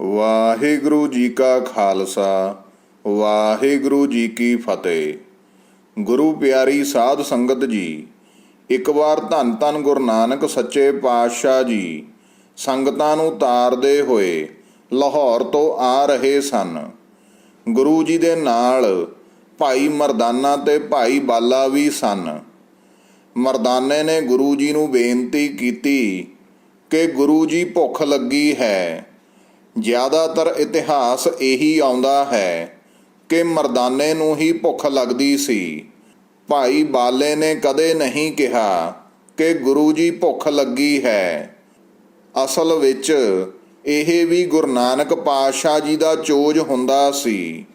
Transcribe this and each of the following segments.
ਵਾਹਿਗੁਰੂ ਜੀ ਕਾ ਖਾਲਸਾ, ਵਾਹਿਗੁਰੂ ਜੀ ਕੀ ਫਤਿਹ। ਗੁਰੂ ਪਿਆਰੀ ਸਾਧ ਸੰਗਤ ਜੀ, ਇੱਕ ਵਾਰ ਧੰਨ ਧੰਨ ਗੁਰੂ ਨਾਨਕ ਸੱਚੇ ਪਾਤਸ਼ਾਹ ਜੀ, ਸੰਗਤਾਂ ਨੂੰ ਤਾਰਦੇ ਹੋਏ ਲਾਹੌਰ ਤੋਂ ਆ ਰਹੇ ਸਨ। ਗੁਰੂ ਜੀ ਦੇ ਨਾਲ ਭਾਈ ਮਰਦਾਨਾ ਤੇ ਭਾਈ ਬਾਲਾ ਵੀ ਸਨ। ਮਰਦਾਨੇ ਨੇ ਗੁਰੂ ਜੀ ਨੂੰ ਬੇਨਤੀ ਕੀਤੀ ਕਿ ਗੁਰੂ ਜੀ ਭੁੱਖ ਲੱਗੀ ਹੈ ਜ਼ਿਆਦਾਤਰ ਇਤਿਹਾਸ ਇਹੀ ਆਉਂਦਾ ਹੈ ਕਿ ਮਰਦਾਨੇ ਨੂੰ ਹੀ ਭੁੱਖ ਲੱਗਦੀ ਸੀ। ਭਾਈ ਬਾਲੇ ਨੇ ਕਦੇ ਨਹੀਂ ਕਿਹਾ ਕਿ ਗੁਰੂ ਜੀ ਭੁੱਖ ਲੱਗੀ ਹੈ। ਅਸਲ ਵਿੱਚ ਇਹ ਵੀ ਗੁਰੂ ਨਾਨਕ ਪਾਤਸ਼ਾਹ ਜੀ ਦਾ ਚੋਜ ਹੁੰਦਾ ਸੀ।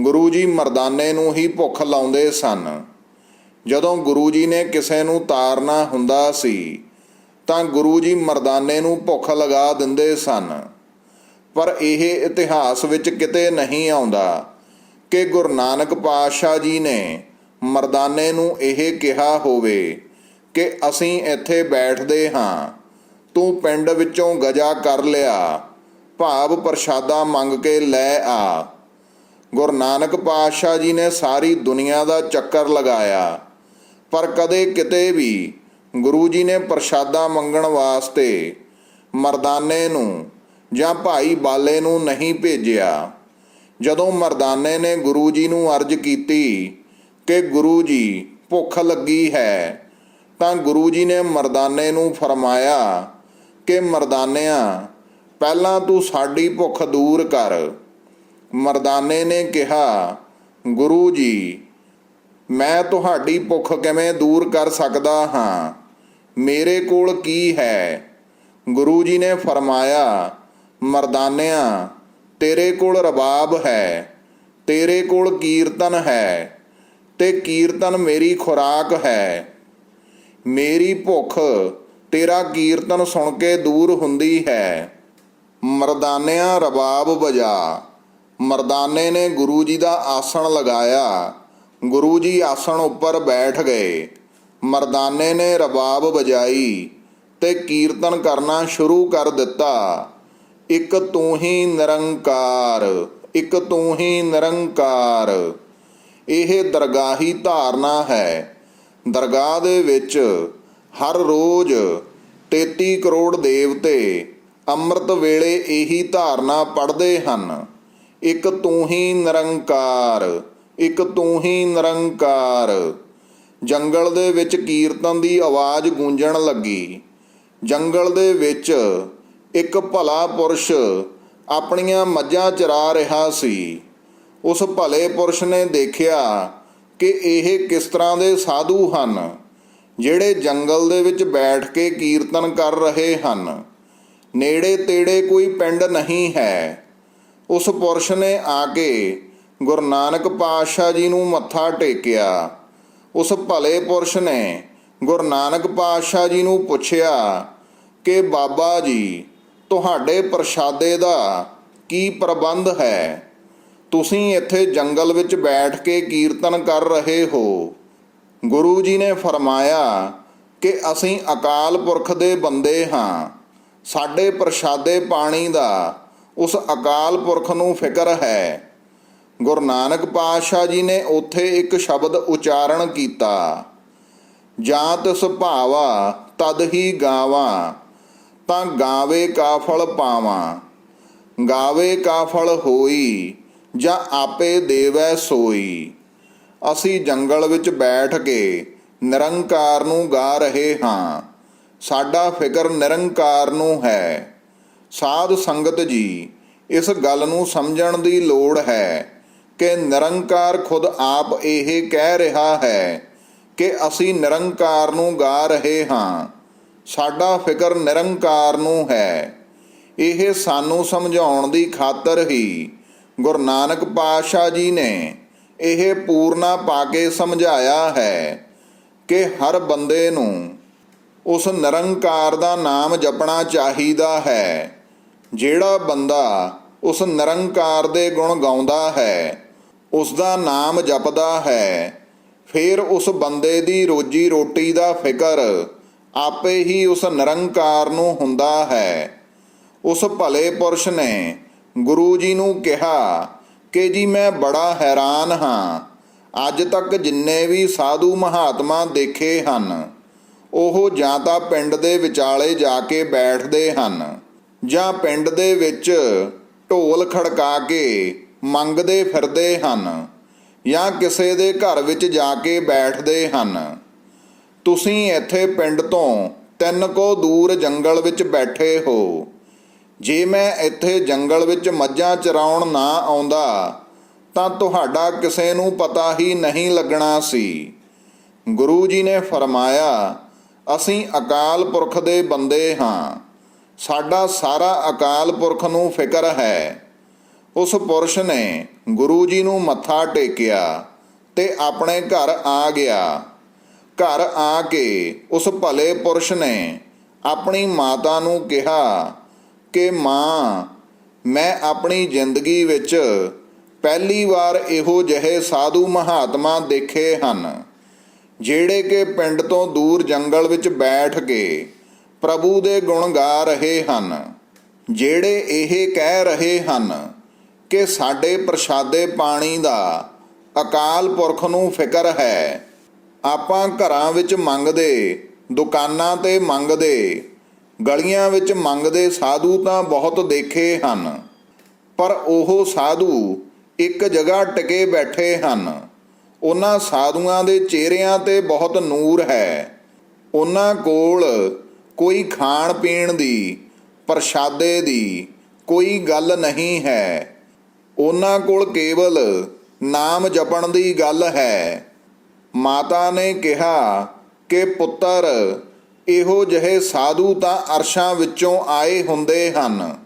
ਗੁਰੂ ਜੀ ਮਰਦਾਨੇ ਨੂੰ ਹੀ ਭੁੱਖ ਲਾਉਂਦੇ ਸਨ। ਜਦੋਂ ਗੁਰੂ ਜੀ ਨੇ ਕਿਸੇ ਨੂੰ ਤਾਰਨਾ ਹੁੰਦਾ ਸੀ, ਤਾਂ ਗੁਰੂ ਜੀ ਮਰਦਾਨੇ ਨੂੰ ਭੁੱਖ ਲਗਾ ਦਿੰਦੇ ਸਨ। ਪਰ ਇਹ ਇਤਿਹਾਸ ਵਿੱਚ ਕਿਤੇ ਨਹੀਂ ਆਉਂਦਾ ਕਿ ਗੁਰੂ ਨਾਨਕ ਪਾਤਸ਼ਾਹ ਜੀ ਨੇ ਮਰਦਾਨੇ ਨੂੰ ਇਹ ਕਿਹਾ ਹੋਵੇ ਕਿ ਅਸੀਂ ਇੱਥੇ ਬੈਠਦੇ ਹਾਂ, ਤੂੰ ਪਿੰਡ ਵਿੱਚੋਂ ਗਜਾ ਕਰ ਲਿਆ, ਭਾਵ ਪ੍ਰਸ਼ਾਦਾ ਮੰਗ ਕੇ ਲੈ ਆ। ਗੁਰੂ ਨਾਨਕ ਪਾਤਸ਼ਾਹ ਜੀ ਨੇ ਸਾਰੀ ਦੁਨੀਆ ਦਾ ਚੱਕਰ ਲਗਾਇਆ, ਪਰ ਕਦੇ ਕਿਤੇ ਵੀ ਗੁਰੂ ਜੀ ਨੇ ਪ੍ਰਸ਼ਾਦਾ ਮੰਗਣ ਵਾਸਤੇ ਮਰਦਾਨੇ ਨੂੰ ਜਾਂ ਭਾਈ ਬਾਲੇ ਨੂੰ ਨਹੀਂ ਭੇਜਿਆ। ਜਦੋਂ ਮਰਦਾਨੇ ਨੇ ਗੁਰੂ ਜੀ ਨੂੰ ਅਰਜ਼ ਕੀਤੀ ਕਿ ਗੁਰੂ ਜੀ, ਭੁੱਖ ਲੱਗੀ ਹੈ, ਤਾਂ ਗੁਰੂ ਜੀ ਨੇ ਮਰਦਾਨੇ ਨੂੰ ਫਰਮਾਇਆ ਕਿ ਮਰਦਾਨਿਆਂ, ਪਹਿਲਾਂ ਤੂੰ ਸਾਡੀ ਭੁੱਖ ਦੂਰ ਕਰ। ਮਰਦਾਨੇ ਨੇ ਕਿਹਾ, ਗੁਰੂ ਜੀ, ਮੈਂ ਤੁਹਾਡੀ ਭੁੱਖ ਕਿਵੇਂ ਦੂਰ ਕਰ ਸਕਦਾ ਹਾਂ? ਮੇਰੇ ਕੋਲ ਕੀ ਹੈ? ਗੁਰੂ ਜੀ ਨੇ ਫਰਮਾਇਆ ਮਰਦਾਨਿਆਂ, ਤੇਰੇ ਕੋਲ ਰਬਾਬ ਹੈ, ਤੇਰੇ ਕੋਲ ਕੀਰਤਨ ਹੈ, ਤੇ ਕੀਰਤਨ ਮੇਰੀ ਖੁਰਾਕ ਹੈ। ਮੇਰੀ ਭੁੱਖ ਤੇਰਾ ਕੀਰਤਨ ਸੁਣ ਕੇ ਦੂਰ ਹੁੰਦੀ ਹੈ। ਮਰਦਾਨਿਆਂ, ਰਬਾਬ ਵਜਾ। ਮਰਦਾਨੇ ਨੇ ਗੁਰੂ ਜੀ ਦਾ ਆਸਣ ਲਗਾਇਆ। ਗੁਰੂ ਜੀ ਆਸਣ ਉੱਪਰ ਬੈਠ ਗਏ। ਮਰਦਾਨੇ ਨੇ ਰਬਾਬ ਵਜਾਈ ਤੇ ਕੀਰਤਨ ਕਰਨਾ ਸ਼ੁਰੂ ਕਰ ਦਿੱਤਾ। ਇੱਕ ਤੂੰ ਹੀ ਨਿਰੰਕਾਰ, ਇੱਕ ਤੂੰ ਹੀ ਨਿਰੰਕਾਰ। ਇਹ ਦਰਗਾਹੀ ਧਾਰਨਾ ਹੈ। ਦਰਗਾਹ ਦੇ ਵਿੱਚ ਹਰ ਰੋਜ਼ 33 ਕਰੋੜ ਦੇਵਤੇ ਅੰਮ੍ਰਿਤ ਵੇਲੇ ਇਹੀ ਧਾਰਨਾ ਪੜ੍ਹਦੇ ਹਨ। ਇੱਕ ਤੂੰ ਹੀ ਨਿਰੰਕਾਰ, ਇੱਕ ਤੂੰ ਹੀ ਨਿਰੰਕਾਰ। ਜੰਗਲ ਦੇ ਵਿੱਚ ਕੀਰਤਨ ਦੀ ਆਵਾਜ਼ ਗੂੰਜਣ ਲੱਗੀ। ਜੰਗਲ ਦੇ ਵਿੱਚ ਇੱਕ ਭਲਾ ਪੁਰਸ਼ ਆਪਣੀਆਂ ਮੱਝਾਂ ਚਰਾ ਰਿਹਾ ਸੀ। ਉਸ ਭਲੇ ਪੁਰਸ਼ ਨੇ ਦੇਖਿਆ ਕਿ ਇਹ ਕਿਸ ਤਰ੍ਹਾਂ ਦੇ ਸਾਧੂ ਹਨ, ਜਿਹੜੇ ਜੰਗਲ ਦੇ ਵਿੱਚ ਬੈਠ ਕੇ ਕੀਰਤਨ ਕਰ ਰਹੇ ਹਨ। ਨੇੜੇ ਤੇੜੇ ਕੋਈ ਪਿੰਡ ਨਹੀਂ ਹੈ। ਉਸ ਪੁਰਸ਼ ਨੇ ਆ ਕੇ ਗੁਰੂ ਨਾਨਕ ਪਾਤਸ਼ਾਹ ਜੀ ਨੂੰ ਮੱਥਾ ਟੇਕਿਆ। ਉਸ ਭਲੇ ਪੁਰਸ਼ ਨੇ ਗੁਰੂ ਨਾਨਕ ਪਾਤਸ਼ਾਹ ਜੀ ਨੂੰ ਪੁੱਛਿਆ ਕਿ ਬਾਬਾ ਜੀ ਤੁਹਾਡੇ ਪ੍ਰਸ਼ਾਦੇ ਦਾ ਕੀ ਪ੍ਰਬੰਧ ਹੈ? ਤੁਸੀਂ ਇੱਥੇ ਜੰਗਲ ਵਿੱਚ ਬੈਠ ਕੇ ਕੀਰਤਨ ਕਰ ਰਹੇ ਹੋ। ਗੁਰੂ ਜੀ ਨੇ ਫਰਮਾਇਆ ਕਿ ਅਸੀਂ ਅਕਾਲ ਪੁਰਖ ਦੇ ਬੰਦੇ ਹਾਂ। ਸਾਡੇ ਪ੍ਰਸ਼ਾਦੇ ਪਾਣੀ ਦਾ ਉਸ ਅਕਾਲ ਪੁਰਖ ਨੂੰ ਫਿਕਰ ਹੈ। ਗੁਰੂ ਨਾਨਕ ਪਾਤਸ਼ਾਹ ਜੀ ਨੇ ਉੱਥੇ ਇੱਕ ਸ਼ਬਦ ਉਚਾਰਨ ਕੀਤਾ, ਜਾਂ ਤਿਸ ਭਾਵਾ ਤਦ ਹੀ ਗਾਵਾਂ। ਤਾਂ ਗਾਵੇ ਕਾ ਫਲ ਪਾਵਾਂ। ਗਾਵੇ ਕਾ ਫਲ ਹੋਈ ਜਾਂ ਆਪੇ ਦੇਵੈ ਸੋਈ। ਅਸੀਂ ਜੰਗਲ ਵਿੱਚ ਬੈਠ ਕੇ ਨਿਰੰਕਾਰ ਨੂੰ ਗਾ ਰਹੇ ਹਾਂ। ਸਾਡਾ ਫਿਕਰ ਨਿਰੰਕਾਰ ਨੂੰ ਹੈ। ਸਾਧ ਸੰਗਤ ਜੀ, ਇਸ ਗੱਲ ਨੂੰ ਸਮਝਣ ਦੀ ਲੋੜ ਹੈ ਕਿ ਨਿਰੰਕਾਰ ਖੁਦ ਆਪ ਇਹ ਕਹਿ ਰਿਹਾ ਹੈ ਕਿ ਅਸੀਂ ਨਿਰੰਕਾਰ ਨੂੰ ਗਾ ਰਹੇ ਹਾਂ। ਸਾਡਾ ਫਿਕਰ ਨਿਰੰਕਾਰ ਨੂੰ ਹੈ। ਇਹ ਸਾਨੂੰ ਸਮਝਾਉਣ ਦੀ ਖਾਤਰ ਹੀ ਗੁਰੂ ਨਾਨਕ ਪਾਤਸ਼ਾਹ ਜੀ ਨੇ ਇਹ ਪੂਰਨਾ ਪਾ ਕੇ ਸਮਝਾਇਆ ਹੈ ਕਿ ਹਰ ਬੰਦੇ ਨੂੰ ਉਸ ਨਿਰੰਕਾਰ ਦਾ ਨਾਮ ਜਪਣਾ ਚਾਹੀਦਾ ਹੈ। ਜਿਹੜਾ ਬੰਦਾ ਉਸ ਨਿਰੰਕਾਰ ਦੇ ਗੁਣ ਗਾਉਂਦਾ ਹੈ, ਉਸ ਦਾ ਨਾਮ ਜਪਦਾ ਹੈ, ਫਿਰ ਉਸ ਬੰਦੇ ਦੀ ਰੋਜੀ ਰੋਟੀ ਦਾ ਫਿਕਰ ਆਪੇ ਹੀ ਉਸ ਨਿਰੰਕਾਰ ਨੂੰ ਹੁੰਦਾ ਹੈ। ਉਸ ਭਲੇ ਪੁਰਸ਼ ਨੇ ਗੁਰੂ ਜੀ ਨੂੰ ਕਿਹਾ ਕਿ ਜੀ ਮੈਂ ਬੜਾ ਹੈਰਾਨ ਹਾਂ। ਅੱਜ ਤੱਕ ਜਿੰਨੇ ਵੀ ਸਾਧੂ ਮਹਾਤਮਾ ਦੇਖੇ ਹਨ, ਉਹ ਜਾਂ ਤਾਂ ਪਿੰਡ ਦੇ ਵਿਚਾਲੇ ਜਾ ਕੇ ਬੈਠਦੇ ਹਨ ਜਾਂ ਪਿੰਡ ਦੇ ਵਿੱਚ ਢੋਲ ਖੜਕਾ ਕੇ ਮੰਗਦੇ ਫਿਰਦੇ ਹਨ ਜਾਂ ਕਿਸੇ ਦੇ ਘਰ ਵਿੱਚ ਜਾ ਕੇ ਬੈਠਦੇ ਹਨ। ਤੁਸੀਂ ਇੱਥੇ ਪਿੰਡ ਤੋਂ ਤਿੰਨ ਕੋ ਦੂਰ ਜੰਗਲ ਵਿੱਚ ਬੈਠੇ ਹੋ। ਜੇ ਮੈਂ ਇੱਥੇ ਜੰਗਲ ਵਿੱਚ ਮੱਝਾਂ ਚਰਾਉਣ ਨਾ ਆਉਂਦਾ, ਤਾਂ ਤੁਹਾਡਾ ਕਿਸੇ ਨੂੰ ਪਤਾ ਹੀ ਨਹੀਂ ਲੱਗਣਾ ਸੀ। ਗੁਰੂ ਜੀ ਨੇ ਫਰਮਾਇਆ, ਅਸੀਂ ਅਕਾਲ ਪੁਰਖ ਦੇ ਬੰਦੇ ਹਾਂ। ਸਾਡਾ ਸਾਰਾ ਅਕਾਲ ਪੁਰਖ ਨੂੰ ਫਿਕਰ ਹੈ। ਉਸ ਪੁਰਸ਼ ਨੇ ਗੁਰੂ ਜੀ ਨੂੰ ਮੱਥਾ ਟੇਕਿਆ ਤੇ ਆਪਣੇ ਘਰ ਆ ਗਿਆ। ਘਰ ਆ ਕੇ ਉਸ ਭਲੇ ਪੁਰਸ਼ ਨੇ ਆਪਣੀ ਮਾਤਾ ਨੂੰ ਕਿਹਾ ਕਿ ਮਾਂ, ਮੈਂ ਆਪਣੀ ਜ਼ਿੰਦਗੀ ਵਿੱਚ ਪਹਿਲੀ ਵਾਰ ਇਹੋ ਜਿਹੇ ਸਾਧੂ ਮਹਾਤਮਾ ਦੇਖੇ ਹਨ, ਜਿਹੜੇ ਕਿ ਪਿੰਡ ਤੋਂ ਦੂਰ ਜੰਗਲ ਵਿੱਚ ਬੈਠ ਕੇ ਪ੍ਰਭੂ ਦੇ ਗੁਣ ਗਾ ਰਹੇ ਹਨ, ਜਿਹੜੇ ਇਹ ਕਹਿ ਰਹੇ ਹਨ ਕਿ ਸਾਡੇ ਪ੍ਰਸ਼ਾਦੇ ਪਾਣੀ ਦਾ ਅਕਾਲ ਪੁਰਖ ਨੂੰ ਫਿਕਰ ਹੈ। ਆਪਾਂ ਘਰਾਂ ਵਿੱਚ ਮੰਗਦੇ, ਦੁਕਾਨਾਂ ਤੇ ਮੰਗਦੇ, ਗਲੀਆਂ ਵਿੱਚ ਮੰਗਦੇ ਸਾਧੂ ਤਾਂ ਬਹੁਤ ਦੇਖੇ ਹਨ, ਪਰ ਉਹ ਸਾਧੂ ਇੱਕ ਜਗ੍ਹਾ ਟਿਕੇ ਬੈਠੇ ਹਨ। ਉਹਨਾਂ ਸਾਧੂਆਂ ਦੇ ਚਿਹਰਿਆਂ ਤੇ ਬਹੁਤ ਨੂਰ ਹੈ। ਉਹਨਾਂ ਕੋਲ ਕੋਈ ਖਾਣ ਪੀਣ ਦੀ, ਪ੍ਰਸ਼ਾਦੇ ਦੀ ਕੋਈ ਗੱਲ ਨਹੀਂ ਹੈ। ਉਹਨਾਂ ਕੋਲ ਕੇਵਲ ਨਾਮ ਜਪਣ ਦੀ ਗੱਲ ਹੈ। ਮਾਤਾ ਨੇ ਕਿਹਾ ਕਿ ਪੁੱਤਰ, ਇਹੋ ਜਿਹੇ ਸਾਧੂ ਤਾਂ ਅਰਸ਼ਾਂ ਵਿੱਚੋਂ ਆਏ ਹੁੰਦੇ ਹਨ।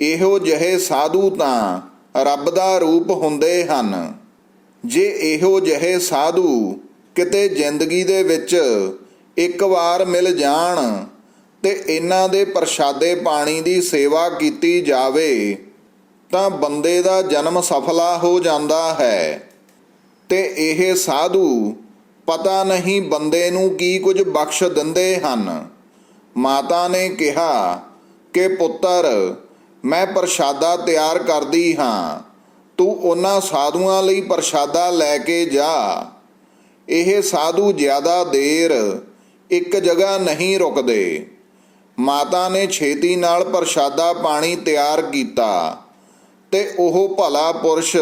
ਇਹੋ ਜਿਹੇ ਸਾਧੂ ਤਾਂ ਰੱਬ ਦਾ ਰੂਪ ਹੁੰਦੇ ਹਨ। ਜੇ ਇਹੋ ਜਿਹੇ ਸਾਧੂ ਕਿਤੇ ਜ਼ਿੰਦਗੀ ਦੇ ਵਿੱਚ ਇੱਕ ਵਾਰ ਮਿਲ ਜਾਣ ਤੇ ਇਹਨਾਂ ਦੇ ਪ੍ਰਸ਼ਾਦੇ ਪਾਣੀ ਦੀ ਸੇਵਾ ਕੀਤੀ ਜਾਵੇ, ਤਾਂ ਬੰਦੇ ਦਾ ਜਨਮ ਸਫਲਾ ਹੋ ਜਾਂਦਾ ਹੈ। ਤੇ ਇਹ ਸਾਧੂ ਪਤਾ ਨਹੀਂ ਬੰਦੇ ਨੂੰ ਕੀ ਕੁਝ ਬਖਸ਼ ਦਿੰਦੇ ਹਨ। ਮਾਤਾ ਨੇ ਕਿਹਾ, ਕਿ ਪੁੱਤਰ, ਮੈਂ ਪ੍ਰਸ਼ਾਦਾ ਤਿਆਰ ਕਰਦੀ ਹਾਂ। ਤੂੰ ਉਹਨਾਂ ਸਾਧੂਆਂ ਲਈ ਪ੍ਰਸ਼ਾਦਾ ਲੈ ਕੇ ਜਾ। ਇਹ ਸਾਧੂ ਜ਼ਿਆਦਾ ਦੇਰ ਇੱਕ ਜਗ੍ਹਾ ਨਹੀਂ ਰੁਕਦੇ। ਮਾਤਾ ਨੇ ਛੇਤੀ ਨਾਲ ਪ੍ਰਸ਼ਾਦਾ ਪਾਣੀ ਤਿਆਰ ਕੀਤਾ ਤੇ ਉਹ ਭਲਾ ਪੁਰਸ਼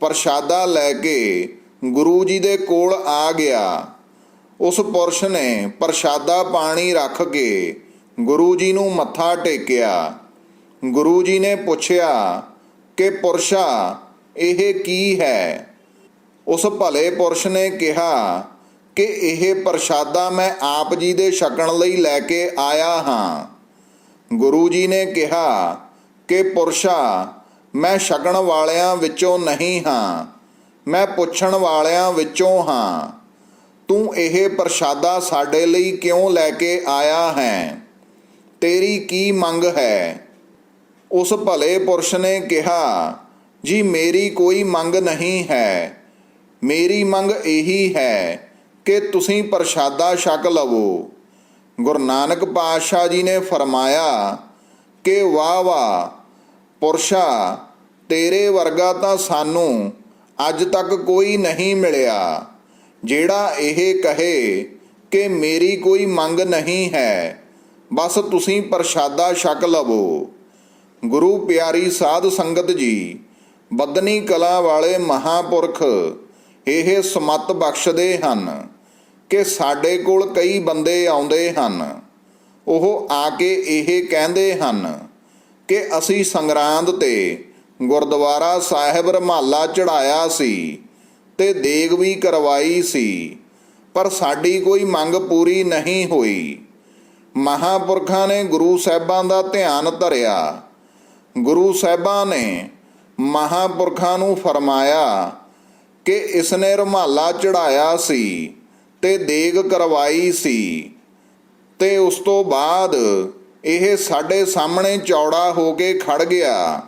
ਪ੍ਰਸ਼ਾਦਾ ਲੈ ਕੇ ਗੁਰੂ ਜੀ ਦੇ ਕੋਲ ਆ ਗਿਆ। ਉਸ ਪੁਰਸ਼ ਨੇ ਪ੍ਰਸ਼ਾਦਾ ਪਾਣੀ ਰੱਖ ਕੇ ਗੁਰੂ ਜੀ ਨੂੰ ਮੱਥਾ ਟੇਕਿਆ। ਗੁਰੂ ਜੀ ਨੇ ਪੁੱਛਿਆ, ਕਿ ਪੁਰਸ਼ਾ, ਇਹ ਕੀ ਹੈ? ਉਸ ਭਲੇ ਪੁਰਸ਼ ਨੇ ਕਿਹਾ, ਕਿ ਇਹ ਪ੍ਰਸ਼ਾਦਾ ਮੈਂ ਆਪ ਜੀ ਦੇ ਛਕਣ ਲਈ ਲੈ ਕੇ ਆਇਆ ਹਾਂ। ਗੁਰੂ ਜੀ ਨੇ ਕਿਹਾ, ਕਿ ਪੁਰਸ਼ਾ ਮੈਂ ਛਕਣ ਵਾਲਿਆਂ ਵਿੱਚੋਂ ਨਹੀਂ ਹਾਂ। ਮੈਂ ਪੁੱਛਣ ਵਾਲਿਆਂ ਵਿੱਚੋਂ ਹਾਂ। ਤੂੰ ਇਹ ਪ੍ਰਸ਼ਾਦਾ ਸਾਡੇ ਲਈ ਕਿਉਂ ਲੈ ਕੇ ਆਇਆ ਹੈ? ਤੇਰੀ ਕੀ ਮੰਗ ਹੈ? ਉਸ ਭਲੇ ਪੁਰਸ਼ ਨੇ ਕਿਹਾ, ਜੀ, ਮੇਰੀ ਕੋਈ ਮੰਗ ਨਹੀਂ ਹੈ। ਮੇਰੀ ਮੰਗ ਇਹੀ ਹੈ ਕਿ ਤੁਸੀਂ ਪ੍ਰਸ਼ਾਦਾ ਛਕ ਲਵੋ। ਗੁਰੂ ਨਾਨਕ ਪਾਤਸ਼ਾਹ ਜੀ ਨੇ ਫਰਮਾਇਆ ਕਿ ਵਾਹ ਵਾਹ ਪੁਰਸ਼ਾ ਤੇਰੇ ਵਰਗਾ ਤਾਂ ਸਾਨੂੰ ਅੱਜ ਤੱਕ ਕੋਈ ਨਹੀਂ ਮਿਲਿਆ। ਜਿਹੜਾ ਇਹ ਕਹੇ ਕਿ ਮੇਰੀ ਕੋਈ ਮੰਗ ਨਹੀਂ ਹੈ, ਬਸ ਤੁਸੀਂ ਪ੍ਰਸ਼ਾਦਾ ਛਕ ਲਵੋ। ਗੁਰੂ ਪਿਆਰੀ ਸਾਧ ਸੰਗਤ ਜੀ ਬਦਨੀ ਕਲਾ ਵਾਲੇ ਮਹਾਪੁਰਖ, ਇਹ ਸਮਤ ਬਖਸ਼ਦੇ ਹਨ ਕਿ ਸਾਡੇ ਕੋਲ ਕਈ ਬੰਦੇ ਆਉਂਦੇ ਹਨ। ਉਹ ਆ ਕੇ ਇਹ ਕਹਿੰਦੇ ਹਨ ਕਿ ਅਸੀਂ ਸੰਗਰਾਂਦ ਤੇ ਗੁਰਦੁਆਰਾ ਸਾਹਿਬ ਰਮਾਲਾ ਚੜਾਇਆ ਸੀ ਤੇ ਦੇਗ ਵੀ ਕਰਵਾਈ ਸੀ, ਪਰ ਸਾਡੀ ਕੋਈ ਮੰਗ ਪੂਰੀ ਨਹੀਂ ਹੋਈ। ਮਹਾਪੁਰਖਾਂ ਨੇ ਗੁਰੂ ਸਾਹਿਬਾਂ ਦਾ ਧਿਆਨ ਧਰਿਆ। ਗੁਰੂ ਸਾਹਿਬਾਂ ਨੇ ਮਹਾਪੁਰਖਾਂ ਨੂੰ ਫਰਮਾਇਆ ਕਿ ਇਸ ਨੇ ਰਮਾਲਾ ਚੜਾਇਆ ਸੀ ਤੇ ਦੇਗ ਕਰਵਾਈ ਸੀ ਤੇ ਉਸ ਤੋਂ ਬਾਅਦ ਇਹ ਸਾਡੇ ਸਾਹਮਣੇ ਚੌੜਾ ਹੋ ਕੇ ਖੜ ਗਿਆ।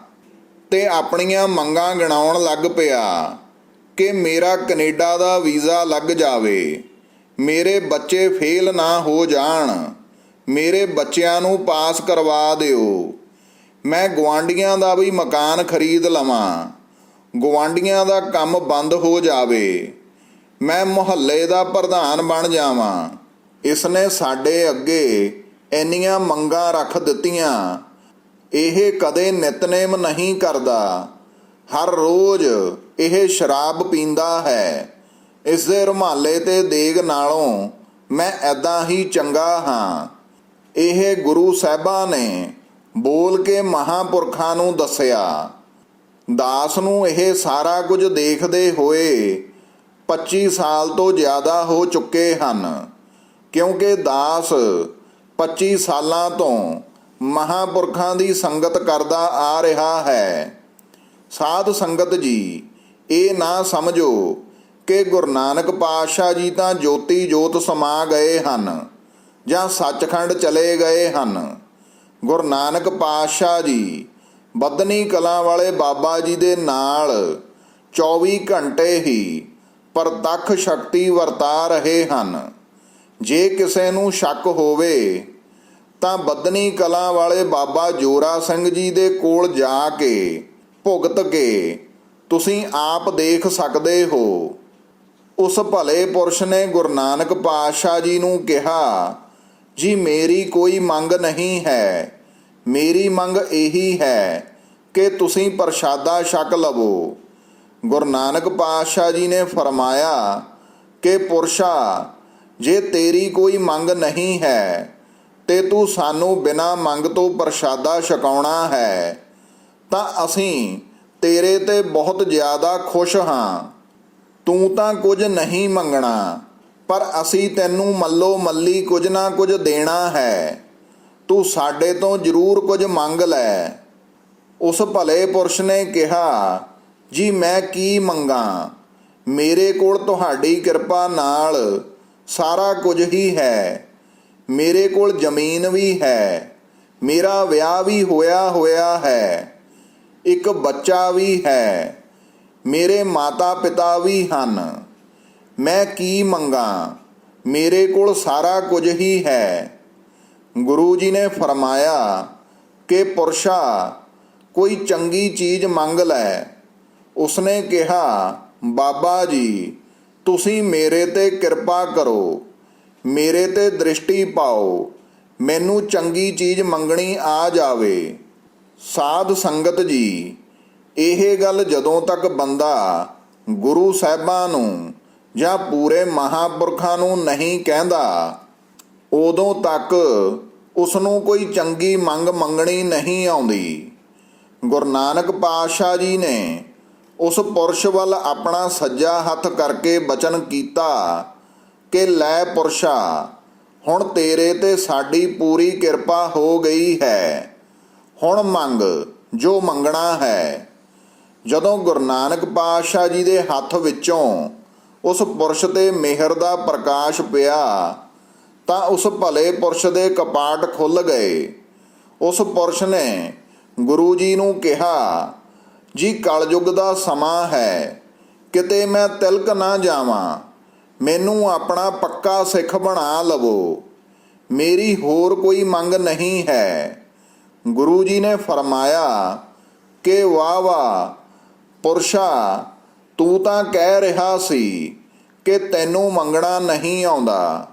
ਤੇ ਆਪਣੀਆਂ ਮੰਗਾਂ ਗਣਾਉਣ ਲੱਗ ਪਿਆ ਕਿ ਮੇਰਾ ਕੈਨੇਡਾ ਦਾ ਵੀਜ਼ਾ ਲੱਗ ਜਾਵੇ। ਮੇਰੇ ਬੱਚੇ ਫੇਲ ਨਾ ਹੋ ਜਾਣ। ਮੇਰੇ ਬੱਚਿਆਂ ਨੂੰ ਪਾਸ ਕਰਵਾ ਦਿਓ। ਮੈਂ ਗਵਾਂਡੀਆਂ ਦਾ ਵੀ ਮਕਾਨ ਖਰੀਦ ਲਵਾਂ। ਗਵਾਂਡੀਆਂ ਦਾ ਕੰਮ ਬੰਦ ਹੋ ਜਾਵੇ। ਮੈਂ ਮੁਹੱਲੇ ਦਾ ਪ੍ਰਧਾਨ ਬਣ ਜਾਵਾਂ। ਇਸ ਨੇ ਸਾਡੇ ਅੱਗੇ ਇੰਨੀਆਂ ਮੰਗਾਂ ਰੱਖ ਦਿੱਤੀਆਂ ਇਹ ਕਦੇ ਨਿਤਨੇਮ ਨਹੀਂ ਕਰਦਾ। ਹਰ ਰੋਜ਼ ਇਹ ਸ਼ਰਾਬ ਪੀਂਦਾ ਹੈ। ਇਸ ਦੇ ਰੁਮਾਲੇ ਤੇ ਦੇਗ ਨਾਲੋਂ ਮੈਂ ਐਦਾਂ ਹੀ ਚੰਗਾ ਹਾਂ। ਇਹ ਗੁਰੂ ਸਾਹਿਬਾਂ ਨੇ ਬੋਲ ਕੇ ਮਹਾਪੁਰਖਾਂ ਨੂੰ ਦੱਸਿਆ। ਦਾਸ ਨੂੰ ਇਹ ਸਾਰਾ ਕੁਝ ਦੇਖਦੇ ਹੋਏ 25 ਸਾਲ ਤੋਂ ਜ਼ਿਆਦਾ ਹੋ ਚੁੱਕੇ ਹਨ। ਕਿਉਂਕਿ ਦਾਸ 25 ਸਾਲਾਂ ਤੋਂ ਮਹਾਪੁਰਖਾਂ ਦੀ ਸੰਗਤ ਕਰਦਾ ਆ ਰਿਹਾ ਹੈ। ਸਾਧ ਸੰਗਤ ਜੀ, ਇਹ ਨਾ ਸਮਝੋ ਕਿ ਗੁਰੂ ਨਾਨਕ ਪਾਤਸ਼ਾਹ ਜੀ ਤਾਂ ਜੋਤੀ ਜੋਤ ਸਮਾ ਗਏ ਹਨ ਜਾਂ ਸੱਚਖੰਡ ਚਲੇ ਗਏ ਹਨ। ਗੁਰੂ ਨਾਨਕ ਪਾਤਸ਼ਾਹ ਜੀ ਬਦਨੀ ਕਲਾਂ ਵਾਲੇ ਬਾਬਾ ਜੀ ਦੇ ਨਾਲ 24 ਘੰਟੇ ਹੀ ਪ੍ਰਤੱਖ ਸ਼ਕਤੀ ਵਰਤਾ ਰਹੇ ਹਨ। ਜੇ ਕਿਸੇ ਨੂੰ ਸ਼ੱਕ ਹੋਵੇ ਤਾਂ ਬੱਦਨੀ ਕਲਾਂ ਵਾਲੇ ਬਾਬਾ ਜੋਰਾ ਸਿੰਘ ਜੀ ਦੇ ਕੋਲ ਜਾ ਕੇ ਭੁਗਤ ਕੇ ਤੁਸੀਂ ਆਪ ਦੇਖ ਸਕਦੇ ਹੋ। ਉਸ ਭਲੇ ਪੁਰਸ਼ ਨੇ ਗੁਰੂ ਨਾਨਕ ਪਾਤਸ਼ਾਹ ਜੀ ਨੂੰ ਕਿਹਾ, ਜੀ ਮੇਰੀ ਕੋਈ ਮੰਗ ਨਹੀਂ ਹੈ। ਮੇਰੀ ਮੰਗ ਇਹੀ ਹੈ ਕਿ ਤੁਸੀਂ ਪ੍ਰਸ਼ਾਦਾ ਛਕ ਲਵੋ। ਗੁਰੂ ਨਾਨਕ ਪਾਤਸ਼ਾਹ ਜੀ ਨੇ ਫਰਮਾਇਆ ਕਿ ਪੁਰਸ਼ਾ, ਜੇ ਤੇਰੀ ਕੋਈ ਮੰਗ ਨਹੀਂ ਹੈ ਤੇ ਤੂੰ ਸਾਨੂੰ ਬਿਨਾਂ ਮੰਗ ਤੋਂ ਪ੍ਰਸ਼ਾਦਾ ਛਕਾਉਣਾ ਹੈ, ਤਾਂ ਅਸੀਂ ਤੇਰੇ ਤੇ ਬਹੁਤ ਜ਼ਿਆਦਾ ਖੁਸ਼ ਹਾਂ। ਤੂੰ ਤਾਂ ਕੁਝ ਨਹੀਂ ਮੰਗਣਾ, ਪਰ ਅਸੀਂ ਤੈਨੂੰ ਮੱਲੋ ਮੱਲੀ ਕੁਝ ਨਾ ਕੁਝ ਦੇਣਾ ਹੈ। ਤੂੰ ਸਾਡੇ ਤੋਂ ਜ਼ਰੂਰ ਕੁਝ ਮੰਗ ਲੈ। ਉਸ ਭਲੇ ਪੁਰਸ਼ ਨੇ ਕਿਹਾ, ਜੀ, ਮੈਂ ਕੀ ਮੰਗਾ? ਮੇਰੇ ਕੋਲ ਤੁਹਾਡੀ ਕਿਰਪਾ ਨਾਲ ਸਾਰਾ ਕੁਝ ਹੀ ਹੈ। ਮੇਰੇ ਕੋਲ ਜ਼ਮੀਨ ਵੀ ਹੈ, ਮੇਰਾ ਵਿਆਹ ਵੀ ਹੋਇਆ ਹੋਇਆ ਹੈ, ਇੱਕ ਬੱਚਾ ਵੀ ਹੈ, ਮੇਰੇ ਮਾਤਾ ਪਿਤਾ ਵੀ ਹਨ। ਮੈਂ ਕੀ ਮੰਗਾ? ਮੇਰੇ ਕੋਲ ਸਾਰਾ ਕੁਝ ਹੀ ਹੈ। ਗੁਰੂ ਜੀ ਨੇ ਫਰਮਾਇਆ ਕਿ ਪੁਰਸ਼ਾ, ਕੋਈ ਚੰਗੀ ਚੀਜ਼ ਮੰਗ ਲੈ। ਉਸਨੇ ਕਿਹਾ, ਬਾਬਾ ਜੀ, ਤੁਸੀਂ ਮੇਰੇ ਤੇ ਕਿਰਪਾ ਕਰੋ। ਮੇਰੇ ਤੇ ਦ੍ਰਿਸ਼ਟੀ ਪਾਓ, ਮੈਨੂੰ ਚੰਗੀ ਚੀਜ਼ ਮੰਗਣੀ ਆ ਜਾਵੇ। ਸਾਧ ਸੰਗਤ ਜੀ, ਇਹ ਗੱਲ ਜਦੋਂ ਤੱਕ ਬੰਦਾ ਗੁਰੂ ਸਾਹਿਬਾਂ ਨੂੰ ਜਾਂ ਪੂਰੇ ਮਹਾਪੁਰਖਾਂ ਨੂੰ ਨਹੀਂ ਕਹਿੰਦਾ, ਉਦੋਂ ਤੱਕ ਉਸ ਨੂੰ ਕੋਈ ਚੰਗੀ ਮੰਗ ਮੰਗਣੀ ਨਹੀਂ ਆਉਂਦੀ। ਗੁਰੂ ਨਾਨਕ ਪਾਤਸ਼ਾਹ ਜੀ ਨੇ ਉਸ ਪੁਰਸ਼ ਵੱਲ ਆਪਣਾ ਸੱਜਾ ਹੱਥ ਕਰਕੇ ਬਚਨ ਕੀਤਾ। ਕਿ ਲੈ ਪੁਰਸ਼ਾ, ਹੁਣ ਤੇਰੇ ਤੇ ਸਾਡੀ ਪੂਰੀ ਕਿਰਪਾ ਹੋ ਗਈ ਹੈ। ਹੁਣ ਮੰਗ, ਜੋ ਮੰਗਣਾ ਹੈ। ਜਦੋਂ ਗੁਰੂ ਨਾਨਕ ਪਾਤਸ਼ਾਹ ਜੀ ਦੇ ਹੱਥ ਵਿੱਚੋਂ ਉਸ ਪੁਰਸ਼ ਤੇ ਮਿਹਰ ਦਾ ਪ੍ਰਕਾਸ਼ ਪਿਆ, ਤਾਂ ਉਸ ਭਲੇ ਪੁਰਸ਼ ਦੇ ਕਪਾਟ ਖੁੱਲ ਗਏ। ਉਸ ਪੁਰਸ਼ ਨੇ ਗੁਰੂ ਜੀ ਨੂੰ ਕਿਹਾ, ਜੀ, ਕਲਯੁਗ ਦਾ ਸਮਾਂ ਹੈ। ਕਿਤੇ ਮੈਂ ਤਿਲਕ ਨਾ ਜਾਵਾਂ ਮੈਨੂੰ ਆਪਣਾ ਪੱਕਾ ਸਿੱਖ ਬਣਾ ਲਵੋ। ਮੇਰੀ ਹੋਰ ਕੋਈ ਮੰਗ ਨਹੀਂ ਹੈ। ਗੁਰੂ ਜੀ ਨੇ ਫਰਮਾਇਆ, ਕਿ ਵਾਹ ਵਾਹ, ਪੁਰਸ਼ਾ, ਤੂੰ ਤਾਂ ਕਹਿ ਰਿਹਾ ਸੀ ਕਿ ਤੈਨੂੰ ਮੰਗਣਾ ਨਹੀਂ ਆਉਂਦਾ,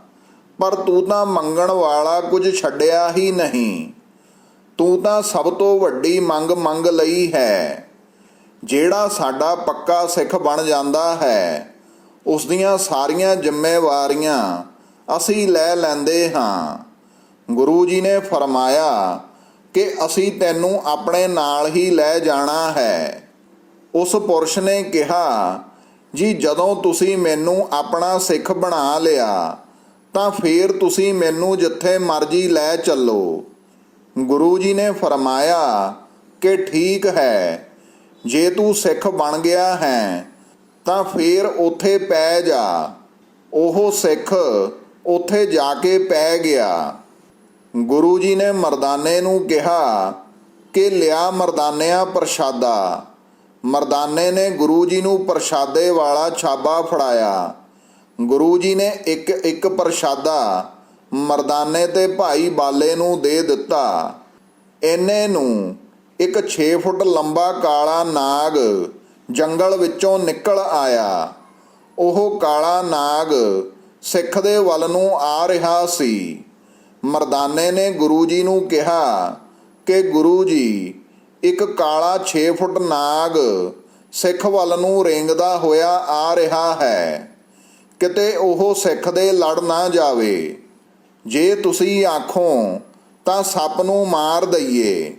ਪਰ ਤੂੰ ਤਾਂ ਮੰਗਣ ਵਾਲਾ ਕੁਝ ਛੱਡਿਆ ਹੀ ਨਹੀਂ। ਤੂੰ ਤਾਂ ਸਭ ਤੋਂ ਵੱਡੀ ਮੰਗ ਮੰਗ ਲਈ ਹੈ। ਜਿਹੜਾ ਸਾਡਾ ਪੱਕਾ ਸਿੱਖ ਬਣ ਜਾਂਦਾ ਹੈ ਉਸ ਦੀਆਂ ਸਾਰੀਆਂ ਜ਼ਿੰਮੇਵਾਰੀਆਂ ਅਸੀਂ ਲੈ ਲੈਂਦੇ ਹਾਂ। ਗੁਰੂ ਜੀ ਨੇ ਫਰਮਾਇਆ ਕਿ ਅਸੀਂ ਤੈਨੂੰ ਆਪਣੇ ਨਾਲ ਹੀ ਲੈ ਜਾਣਾ ਹੈ। ਉਸ ਪੁਰਸ਼ ਨੇ ਕਿਹਾ, ਜੀ, ਜਦੋਂ ਤੁਸੀਂ ਮੈਨੂੰ ਆਪਣਾ ਸਿੱਖ ਬਣਾ ਲਿਆ, ਤਾਂ ਫੇਰ ਤੁਸੀਂ ਮੈਨੂੰ ਜਿੱਥੇ ਮਰਜ਼ੀ ਲੈ ਚੱਲੋ। ਗੁਰੂ ਜੀ ਨੇ ਫਰਮਾਇਆ ਕਿ ਠੀਕ ਹੈ, ਜੇ ਤੂੰ ਸਿੱਖ ਬਣ ਗਿਆ ਹੈ ਤਾਂ ਫੇਰ ਉੱਥੇ ਪੈ ਜਾ। ਉਹ ਸਿੱਖ ਉੱਥੇ ਜਾ ਕੇ ਪੈ ਗਿਆ। ਗੁਰੂ ਜੀ ਨੇ ਮਰਦਾਨੇ ਨੂੰ ਕਿਹਾ ਕਿ ਲਿਆ ਮਰਦਾਨਿਆ ਪ੍ਰਸ਼ਾਦਾ। ਮਰਦਾਨੇ ਨੇ ਗੁਰੂ ਜੀ ਨੂੰ ਪ੍ਰਸ਼ਾਦੇ ਵਾਲਾ ਛਾਬਾ ਫੜਾਇਆ। ਗੁਰੂ ਜੀ ਨੇ ਇੱਕ ਇੱਕ ਪ੍ਰਸ਼ਾਦਾ ਮਰਦਾਨੇ ਤੇ ਭਾਈ ਬਾਲੇ ਨੂੰ ਦੇ ਦਿੱਤਾ। ਇਹਨੇ ਨੂੰ ਇੱਕ 6 ਫੁੱਟ ਲੰਬਾ ਕਾਲਾ ਨਾਗ ਜੰਗਲ ਵਿੱਚੋਂ ਨਿਕਲ ਆਇਆ। ਉਹ ਕਾਲਾ ਨਾਗ ਸਿੱਖ ਦੇ ਵੱਲ ਨੂੰ ਆ ਰਿਹਾ ਸੀ। ਮਰਦਾਨੇ ਨੇ ਗੁਰੂ ਜੀ ਨੂੰ ਕਿਹਾ ਕਿ ਗੁਰੂ ਜੀ, ਇੱਕ ਕਾਲਾ 6 ਫੁੱਟ ਨਾਗ ਸਿੱਖ ਵੱਲ ਨੂੰ ਰੇਂਗਦਾ ਹੋਇਆ ਆ ਰਿਹਾ ਹੈ। ਕਿਤੇ ਉਹ ਸਿੱਖ ਦੇ ਲੜ ਨਾ ਜਾਵੇ। ਜੇ ਤੁਸੀਂ ਆਖੋ ਤਾਂ ਸੱਪ ਨੂੰ ਮਾਰ ਦਈਏ।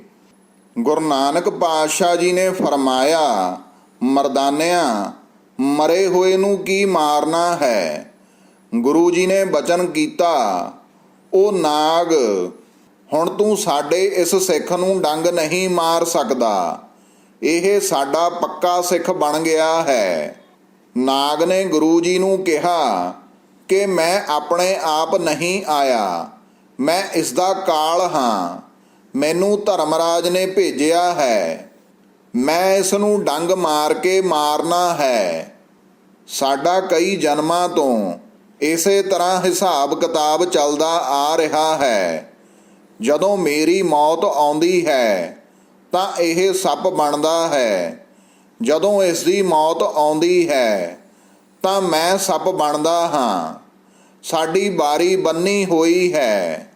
ਗੁਰੂ ਨਾਨਕ ਪਾਤਸ਼ਾਹ ਜੀ ਨੇ ਫਰਮਾਇਆ ਮਰਦਾਨਿਆਂ, ਮਰੇ ਹੋਏ ਨੂੰ ਕੀ ਮਾਰਨਾ ਹੈ? ਗੁਰੂ ਜੀ ਨੇ ਬਚਨ ਕੀਤਾ, ਉਹ ਨਾਗ, ਹੁਣ ਤੂੰ ਸਾਡੇ ਇਸ ਸਿੱਖ ਨੂੰ ਡੰਗ ਨਹੀਂ ਮਾਰ ਸਕਦਾ। ਇਹ ਸਾਡਾ ਪੱਕਾ ਸਿੱਖ ਬਣ ਗਿਆ ਹੈ। ਨਾਗ ਨੇ ਗੁਰੂ ਜੀ ਨੂੰ ਕਿਹਾ, ਕਿ ਮੈਂ ਆਪਣੇ ਆਪ ਨਹੀਂ ਆਇਆ। ਮੈਂ ਇਸ ਦਾ ਕਾਲ ਹਾਂ। ਮੈਨੂੰ ਧਰਮਰਾਜ ਨੇ ਭੇਜਿਆ ਹੈ। ਮੈਂ ਇਸ ਨੂੰ ਡੰਗ ਮਾਰ ਕੇ ਮਾਰਨਾ ਹੈ। ਸਾਡਾ ਕਈ ਜਨਮਾਂ ਤੋਂ ਇਸੇ ਤਰ੍ਹਾਂ ਹਿਸਾਬ ਕਿਤਾਬ ਚੱਲਦਾ ਆ ਰਿਹਾ ਹੈ। ਜਦੋਂ ਮੇਰੀ ਮੌਤ ਆਉਂਦੀ ਹੈ, ਤਾਂ ਇਹ ਸੱਪ ਬਣਦਾ ਹੈ। ਜਦੋਂ ਇਸ ਦੀ ਮੌਤ ਆਉਂਦੀ ਹੈ, ਤਾਂ ਮੈਂ ਸੱਪ ਬਣਦਾ ਹਾਂ। ਸਾਡੀ ਬਾਰੀ ਬੰਨੀ ਹੋਈ ਹੈ।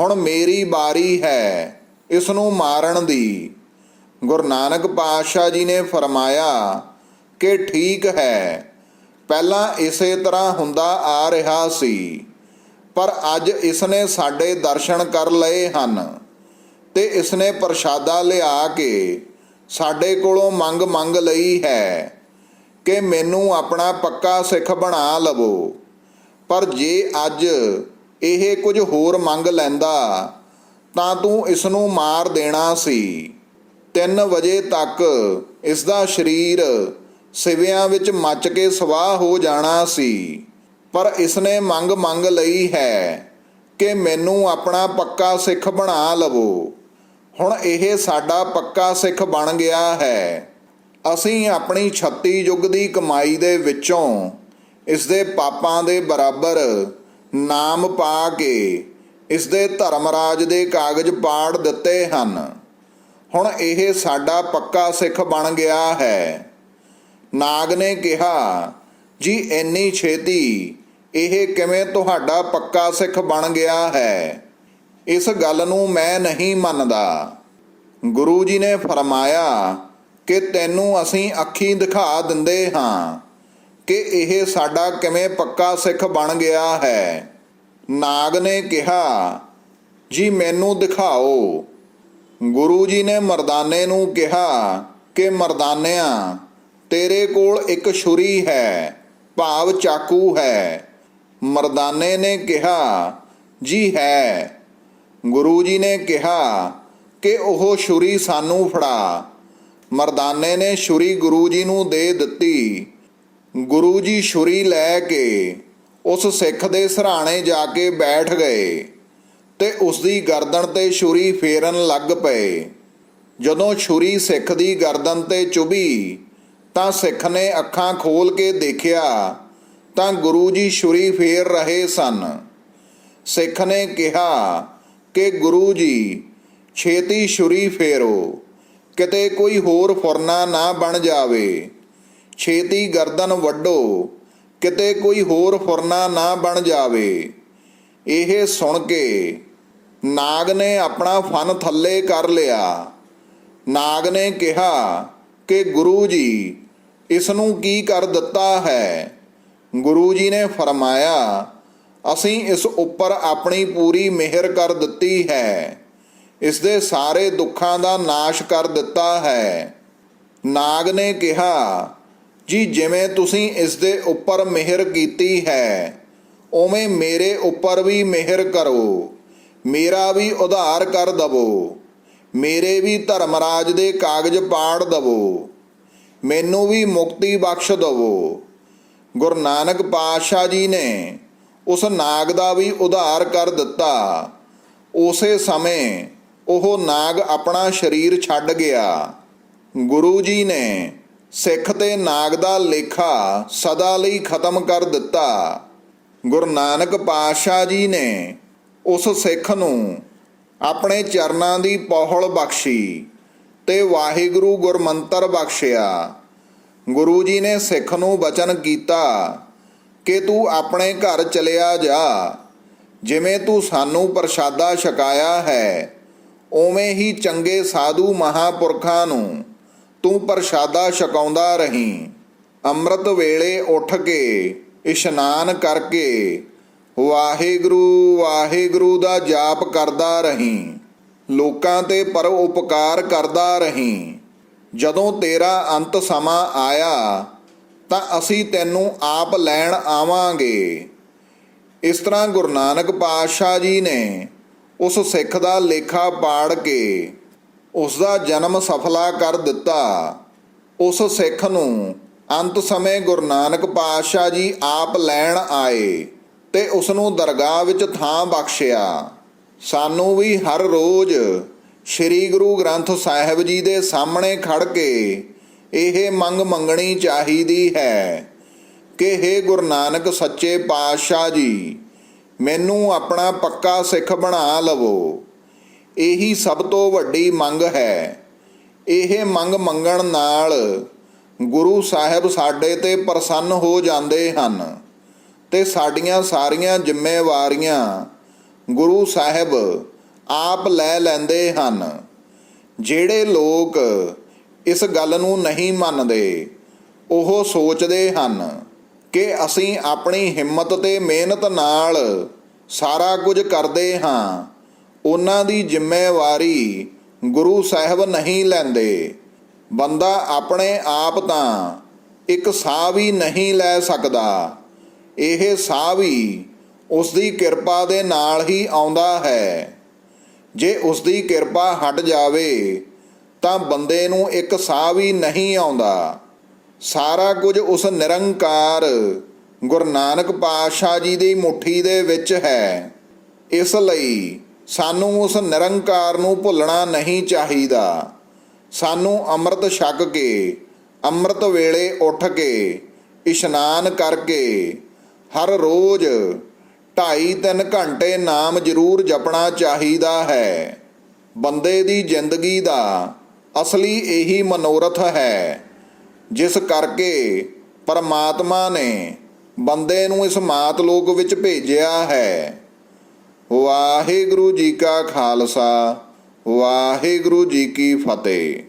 ਹੁਣ ਮੇਰੀ ਬਾਰੀ ਹੈ ਇਸ ਨੂੰ ਮਾਰਨ ਦੀ। ਗੁਰੂ ਨਾਨਕ ਪਾਤਸ਼ਾਹ ਜੀ ਨੇ ਫਰਮਾਇਆ ਕਿ ਠੀਕ ਹੈ, ਪਹਿਲਾਂ ਇਸੇ ਤਰ੍ਹਾਂ ਹੁੰਦਾ ਆ ਰਿਹਾ ਸੀ, ਪਰ ਅੱਜ ਇਸ ਨੇ ਸਾਡੇ ਦਰਸ਼ਨ ਕਰ ਲਏ ਹਨ ਤੇ ਇਸ ਨੇ ਪ੍ਰਸ਼ਾਦਾ ਲਿਆ ਕੇ ਸਾਡੇ ਕੋਲੋਂ ਮੰਗ ਮੰਗ ਲਈ ਹੈ ਕਿ ਮੈਨੂੰ ਆਪਣਾ ਪੱਕਾ ਸਿੱਖ ਬਣਾ ਲਵੋ। ਪਰ ਜੇ ਅੱਜ ਇਹ ਕੁਝ ਹੋਰ ਮੰਗ ਲੈਂਦਾ ਤਾਂ ਤੂੰ ਇਸ ਨੂੰ ਮਾਰ ਦੇਣਾ ਸੀ। 3 ਵਜੇ ਤੱਕ ਇਸ ਦਾ ਸਰੀਰ ਸਿਵਿਆਂ ਵਿੱਚ ਮੱਚ ਕੇ ਸਵਾਹ ਹੋ ਜਾਣਾ ਸੀ। ਪਰ ਇਸ ਨੇ ਮੰਗ ਮੰਗ ਲਈ ਹੈ ਕਿ ਮੈਨੂੰ ਆਪਣਾ ਪੱਕਾ ਸਿੱਖ ਬਣਾ ਲਵੋ। ਹੁਣ ਇਹ ਸਾਡਾ ਪੱਕਾ ਸਿੱਖ ਬਣ ਗਿਆ ਹੈ। ਅਸੀਂ ਆਪਣੀ 36 ਯੁੱਗ ਦੀ ਕਮਾਈ ਦੇ ਵਿੱਚੋਂ ਇਸ ਦੇ ਪਾਪਾਂ ਦੇ ਬਰਾਬਰ ਨਾਮ ਪਾ ਕੇ ਇਸ ਦੇ ਧਰਮਰਾਜ ਦੇ ਕਾਗਜ਼ ਪਾੜ ਦਿੱਤੇ ਹਨ। ਹੁਣ ਇਹ ਸਾਡਾ ਪੱਕਾ ਸਿੱਖ ਬਣ ਗਿਆ ਹੈ। ਨਾਗ ਨੇ ਕਿਹਾ, ਜੀ, ਇੰਨੀ ਛੇਤੀ ਇਹ ਕਿਵੇਂ ਤੁਹਾਡਾ ਪੱਕਾ ਸਿੱਖ ਬਣ ਗਿਆ ਹੈ? ਇਸ ਗੱਲ ਨੂੰ ਮੈਂ ਨਹੀਂ ਮੰਨਦਾ। ਗੁਰੂ ਜੀ ਨੇ ਫਰਮਾਇਆ ਕਿ ਤੈਨੂੰ ਅਸੀਂ ਅੱਖੀਂ ਦਿਖਾ ਦਿੰਦੇ ਹਾਂ ਕਿ ਇਹ ਸਾਡਾ ਕਿਵੇਂ ਪੱਕਾ ਸਿੱਖ ਬਣ ਗਿਆ ਹੈ। ਨਾਗ ਨੇ ਕਿਹਾ, ਜੀ, ਮੈਨੂੰ ਦਿਖਾਓ। ਗੁਰੂ ਜੀ ਨੇ ਮਰਦਾਨੇ ਨੂੰ ਕਿਹਾ ਕਿ ਮਰਦਾਨਿਆਂ, ਤੇਰੇ ਕੋਲ ਇੱਕ ਛੁਰੀ ਹੈ, ਭਾਵ ਚਾਕੂ ਹੈ। ਮਰਦਾਨੇ ਨੇ ਕਿਹਾ, ਜੀ ਹੈ। ਗੁਰੂ ਜੀ ਨੇ ਕਿਹਾ ਕਿ ਉਹ ਛੁਰੀ ਸਾਨੂੰ ਫੜਾ। ਮਰਦਾਨੇ ਨੇ ਛੁਰੀ ਗੁਰੂ ਜੀ ਨੂੰ ਦੇ ਦਿੱਤੀ। ਗੁਰੂ ਜੀ ਛੁਰੀ ਲੈ ਕੇ ਉਸ ਸਿੱਖ ਦੇ ਸਰਾਣੇ ਜਾ ਕੇ ਬੈਠ ਗਏ। ਤੇ ਉਸ ਦੀ ਗਰਦਨ ਤੇ ਛੁਰੀ ਫੇਰਨ ਲੱਗ ਪਏ। ਜਦੋਂ ਛੁਰੀ ਸਿੱਖ ਦੀ ਗਰਦਨ ਤੇ ਚੁਭੀ, ਤਾਂ ਸਿੱਖ ਨੇ ਅੱਖਾਂ ਖੋਲ ਕੇ ਦੇਖਿਆ, ਤਾਂ ਗੁਰੂ ਜੀ ਛੁਰੀ ਫੇਰ ਰਹੇ ਸਨ। ਸਿੱਖ ਨੇ ਕਿਹਾ ਕਿ ਗੁਰੂ ਜੀ, ਛੇਤੀ ਛੁਰੀ ਫੇਰੋ, ਕਿਤੇ ਕੋਈ ਹੋਰ ਫੁਰਨਾ ਨਾ ਬਣ ਜਾਵੇ। ਛੇਤੀ ਗਰਦਨ ਵੱਡੋ ਕਿਤੇ ਕੋਈ ਹੋਰ ਫੁਰਨਾ ਨਾ ਬਣ ਜਾਵੇ। ਇਹ ਸੁਣ ਕੇ ਨਾਗ ਨੇ ਆਪਣਾ ਫਨ ਥੱਲੇ ਕਰ ਲਿਆ। ਨਾਗ ਨੇ ਕਿਹਾ, ਕਿ ਗੁਰੂ ਜੀ ਇਸ ਨੂੰ ਕੀ ਕਰ ਦਿੱਤਾ ਹੈ? ਗੁਰੂ ਜੀ ਨੇ ਫਰਮਾਇਆ, ਅਸੀਂ ਇਸ ਉੱਪਰ ਆਪਣੀ ਪੂਰੀ ਮਿਹਰ ਕਰ ਦਿੱਤੀ ਹੈ। ਇਸ ਦੇ ਸਾਰੇ ਦੁੱਖਾਂ ਦਾ ਨਾਸ਼ ਕਰ ਦਿੱਤਾ ਹੈ। ਨਾਗ ਨੇ ਕਿਹਾ, ਜੀ, ਜਿਵੇਂ ਤੁਸੀਂ ਇਸ ਦੇ ਉੱਪਰ ਮਿਹਰ ਕੀਤੀ ਹੈ, ਉਵੇਂ ਮੇਰੇ ਉੱਪਰ ਵੀ ਮਿਹਰ ਕਰੋ। ਮੇਰਾ ਵੀ ਉਧਾਰ ਕਰ ਦਵੋ। ਮੇਰੇ ਵੀ ਧਰਮਰਾਜ ਦੇ ਕਾਗਜ਼ ਪਾੜ ਦਵੋ। ਮੈਨੂੰ ਵੀ ਮੁਕਤੀ ਬਖਸ਼ ਦਵੋ। ਗੁਰੂ ਨਾਨਕ ਪਾਤਸ਼ਾਹ ਜੀ ਨੇ ਉਸ ਨਾਗ ਦਾ ਵੀ ਉਧਾਰ ਕਰ ਦਿੱਤਾ। ਉਸੇ ਸਮੇਂ ਉਹ ਨਾਗ ਆਪਣਾ ਸਰੀਰ ਛੱਡ ਗਿਆ। ਗੁਰੂ ਜੀ ਨੇ ਸਿੱਖ ਤੇ ਨਾਗ ਦਾ ਲੇਖਾ ਸਦਾ ਲਈ ਖਤਮ ਕਰ ਦਿੱਤਾ। ਗੁਰੂ ਨਾਨਕ ਪਾਤਸ਼ਾਹ ਜੀ ਨੇ ਉਸ ਸਿੱਖ ਨੂੰ ਆਪਣੇ ਚਰਨਾਂ ਦੀ ਪੌਹਲ ਬਖਸ਼ੀ ਤੇ ਵਾਹਿਗੁਰੂ ਗੁਰਮੰਤਰ ਬਖਸ਼ਿਆ। ਗੁਰੂ ਜੀ ਨੇ ਸਿੱਖ ਨੂੰ ਬਚਨ ਕੀਤਾ ਕਿ ਤੂੰ ਆਪਣੇ ਘਰ ਚਲਿਆ ਜਾ। ਜਿਵੇਂ ਤੂੰ ਸਾਨੂੰ ਪ੍ਰਸ਼ਾਦਾ ਛਕਾਇਆ ਹੈ, ਉਵੇਂ ਹੀ ਚੰਗੇ ਸਾਧੂ ਮਹਾਪੁਰਖਾਂ ਨੂੰ ਤੂੰ ਪ੍ਰਸ਼ਾਦਾ ਛਕਾਉਂਦਾ ਰਹੀਂ। ਅੰਮ੍ਰਿਤ ਵੇਲੇ ਉੱਠ ਕੇ ਇਸ਼ਨਾਨ ਕਰਕੇ ਵਾਹਿਗੁਰੂ ਵਾਹਿਗੁਰੂ ਦਾ ਜਾਪ ਕਰਦਾ ਰਹੀਂ। ਲੋਕਾਂ ਤੇ ਪਰ ਉਪਕਾਰ ਕਰਦਾ ਰਹੀਂ। ਜਦੋਂ ਤੇਰਾ ਅੰਤ ਸਮਾਂ ਆਇਆ, ਤਾਂ ਅਸੀਂ ਤੈਨੂੰ ਆਪ ਲੈਣ ਆਵਾਂਗੇ। ਇਸ ਤਰ੍ਹਾਂ ਗੁਰੂ ਨਾਨਕ ਪਾਤਸ਼ਾਹ ਜੀ ਨੇ ਉਸ ਸਿੱਖ ਦਾ ਲੇਖਾ ਪਾੜ ਕੇ ਉਸ ਦਾ ਜਨਮ ਸਫਲਾ ਕਰ ਦਿੱਤਾ। ਉਸ ਸਿੱਖ ਨੂੰ ਅੰਤ ਸਮੇਂ ਗੁਰੂ ਨਾਨਕ ਪਾਤਸ਼ਾਹ ਜੀ ਆਪ ਲੈਣ ਆਏ। ਤੇ ਉਸ ਨੂੰ ਦਰਗਾਹ ਵਿੱਚ ਥਾਂ ਬਖਸ਼ਿਆ। ਸਾਨੂੰ ਵੀ ਹਰ ਰੋਜ਼ ਸ੍ਰੀ ਗੁਰੂ ਗ੍ਰੰਥ ਸਾਹਿਬ ਜੀ ਦੇ ਸਾਹਮਣੇ ਖੜ ਕੇ ਇਹ ਮੰਗ ਮੰਗਣੀ ਚਾਹੀਦੀ ਹੈ ਕਿ हे ਗੁਰੂ ਨਾਨਕ ਸੱਚੇ ਪਾਤਸ਼ਾਹ ਜੀ, ਮੈਨੂੰ ਆਪਣਾ ਪੱਕਾ ਸਿੱਖ ਬਣਾ ਲਵੋ। ਇਹੀ ਸਭ ਤੋਂ ਵੱਡੀ ਮੰਗ ਹੈ। ਇਹ ਮੰਗ ਮੰਗਣ ਨਾਲ ਗੁਰੂ ਸਾਹਿਬ ਸਾਡੇ ਤੇ ਪ੍ਰਸੰਨ ਹੋ ਜਾਂਦੇ ਹਨ। ਤੇ ਸਾਡੀਆਂ ਸਾਰੀਆਂ ਜ਼ਿੰਮੇਵਾਰੀਆਂ ਗੁਰੂ ਸਾਹਿਬ ਆਪ ਲੈ ਲੈਂਦੇ ਹਨ। ਜਿਹੜੇ ਲੋਕ ਇਸ ਗੱਲ ਨੂੰ ਨਹੀਂ ਮੰਨਦੇ, ਉਹ ਸੋਚਦੇ ਹਨ ਕਿ ਅਸੀਂ ਆਪਣੀ ਹਿੰਮਤ ਤੇ ਮਿਹਨਤ ਨਾਲ ਸਾਰਾ ਕੁਝ ਕਰਦੇ ਹਾਂ। ਉਹਨਾਂ ਦੀ ਜ਼ਿੰਮੇਵਾਰੀ ਗੁਰੂ ਸਾਹਿਬ ਨਹੀਂ ਲੈਂਦੇ। ਬੰਦਾ ਆਪਣੇ ਆਪ ਤਾਂ ਇੱਕ ਸਾਹ ਵੀ ਨਹੀਂ ਲੈ ਸਕਦਾ। ਇਹ ਸਾਹ ਵੀ ਉਸ ਦੀ ਕਿਰਪਾ ਦੇ ਨਾਲ ਹੀ ਆਉਂਦਾ ਹੈ। ਜੇ ਉਸ ਦੀ ਕਿਰਪਾ ਹਟ ਜਾਵੇ, ਤਾਂ ਬੰਦੇ ਨੂੰ ਇੱਕ ਸਾਹ ਵੀ ਨਹੀਂ ਆਉਂਦਾ। ਸਾਰਾ ਕੁਝ ਉਸ ਨਿਰੰਕਾਰ ਗੁਰੂ ਨਾਨਕ ਪਾਤਸ਼ਾਹ ਜੀ ਦੀ ਮੁਠੀ ਦੇ ਵਿੱਚ ਹੈ। ਇਸ ਲਈ ਸਾਨੂੰ ਉਸ ਨਿਰੰਕਾਰ ਨੂੰ ਭੁੱਲਣਾ ਨਹੀਂ ਚਾਹੀਦਾ। ਸਾਨੂੰ ਅੰਮ੍ਰਿਤ ਛਕ ਕੇ, ਅੰਮ੍ਰਿਤ ਵੇਲੇ ਉੱਠ ਕੇ, ਇਸ਼ਨਾਨ ਕਰਕੇ ਹਰ ਰੋਜ਼ ਢਾਈ ਤਿੰਨ ਘੰਟੇ ਨਾਮ ਜ਼ਰੂਰ ਜਪਣਾ ਚਾਹੀਦਾ ਹੈ। ਬੰਦੇ ਦੀ ਜ਼ਿੰਦਗੀ ਦਾ ਅਸਲੀ ਇਹੀ ਮਨੋਰਥ ਹੈ, ਜਿਸ ਕਰਕੇ ਪਰਮਾਤਮਾ ਨੇ ਬੰਦੇ ਨੂੰ ਇਸ ਮਾਤ ਲੋਕ ਵਿੱਚ ਭੇਜਿਆ ਹੈ। ਵਾਹਿਗੁਰੂ ਜੀ ਕਾ ਖਾਲਸਾ, ਵਾਹਿਗੁਰੂ ਜੀ ਕੀ ਫਤਿਹ।